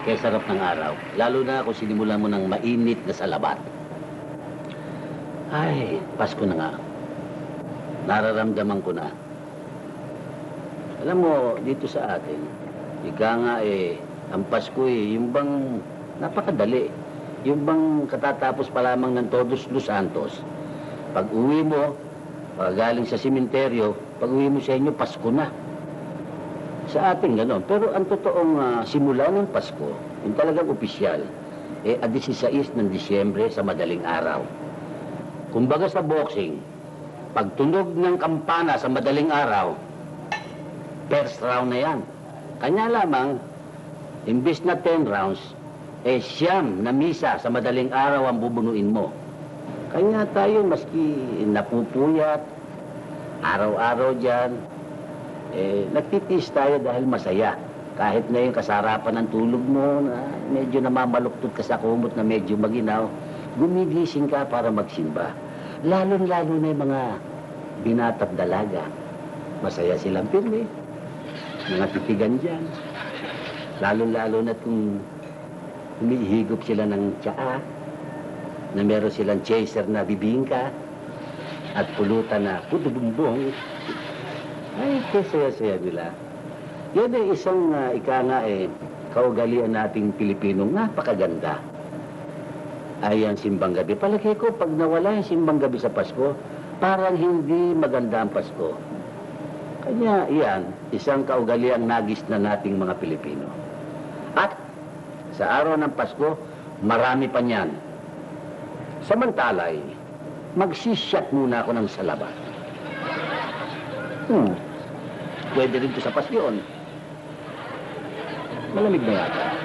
Kaya sarap ng araw. Lalo na kung sinimulan mo ng mainit na salabat. Ay, Pasko na nga. Nararamdaman ko na. Alam mo, dito sa atin, ika nga eh, ang Pasko eh, yung bang napakadali. Yung bang katatapos pa lamang ng Todos Los Santos. Pag uwi mo, pag galing sa simenteryo, pag uwi mo sa inyo, Pasko na. Sa atin gano'n. Pero ang totoong ah, simula ng Pasko, yung talagang opisyal, eh, a 16 ng Disyembre sa madaling araw. Kumbaga sa boxing, pag tunog ng kampana sa madaling araw, first round na yan. Kanya lamang, imbis na 10 rounds, eh siyam na misa sa madaling araw ang bubunuin mo. Kanya tayo maski napupuyat, araw-araw dyan, eh, nagtitis tayo dahil masaya. Kahit na yung kasarapan ng tulog mo, na medyo namamaluktot ka sa kumot na medyo maginaw, gumigising ka para magsimba. Lalo-lalo na yung mga binata't dalaga. Masaya silang pirmi. Mga titigan dyan. Lalo-lalo na kung humihigop sila ng tsaa, na meron silang chaser na bibingka, at pulutan na putubumbong. Ay, kasaya-saya nila. Yan ay isang uh, ika nga eh, kaugalian nating Pilipinong napakaganda. Ay ang simbang gabi. Palagay ko, pag nawala yung simbang gabi sa Pasko, parang hindi maganda ang Pasko. Kanya yan, isang kaugaliang nagis na nating mga Pilipino. At sa araw ng Pasko, marami pa niyan. Samantalay, magsishot muna ako ng salabat. Hmm. Pwede rin to sa pasyon. Malamig na yata.